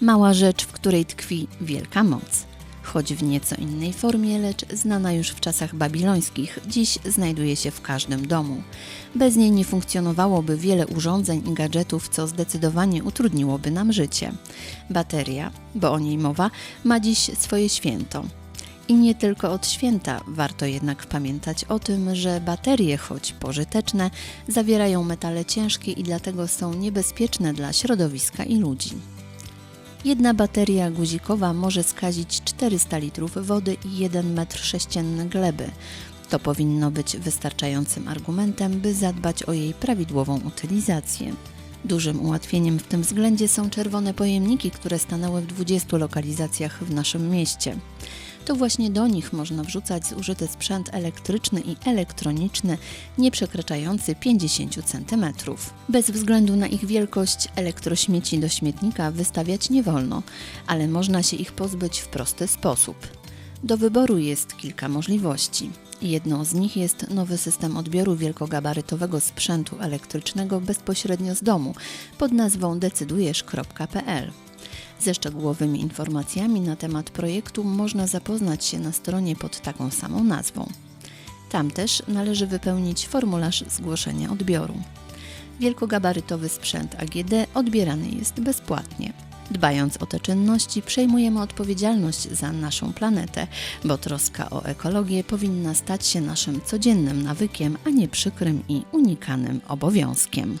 Mała rzecz, w której tkwi wielka moc. Choć w nieco innej formie, lecz znana już w czasach babilońskich, dziś znajduje się w każdym domu. Bez niej nie funkcjonowałoby wiele urządzeń i gadżetów, co zdecydowanie utrudniłoby nam życie. Bateria, bo o niej mowa, ma dziś swoje święto. I nie tylko od święta, warto jednak pamiętać o tym, że baterie, choć pożyteczne, zawierają metale ciężkie i dlatego są niebezpieczne dla środowiska i ludzi. Jedna bateria guzikowa może skazić 400 litrów wody i 1 metr sześcienny gleby. To powinno być wystarczającym argumentem, by zadbać o jej prawidłową utylizację. Dużym ułatwieniem w tym względzie są czerwone pojemniki, które stanęły w 20 lokalizacjach w naszym mieście. To właśnie do nich można wrzucać zużyty sprzęt elektryczny i elektroniczny, nie przekraczający 50 cm. Bez względu na ich wielkość, elektrośmieci do śmietnika wystawiać nie wolno, ale można się ich pozbyć w prosty sposób. Do wyboru jest kilka możliwości. Jedną z nich jest nowy system odbioru wielkogabarytowego sprzętu elektrycznego bezpośrednio z domu pod nazwą decydujesz.pl. Ze szczegółowymi informacjami na temat projektu można zapoznać się na stronie pod taką samą nazwą. Tam też należy wypełnić formularz zgłoszenia odbioru. Wielkogabarytowy sprzęt AGD odbierany jest bezpłatnie. Dbając o te czynności, przejmujemy odpowiedzialność za naszą planetę, bo troska o ekologię powinna stać się naszym codziennym nawykiem, a nie przykrym i unikanym obowiązkiem.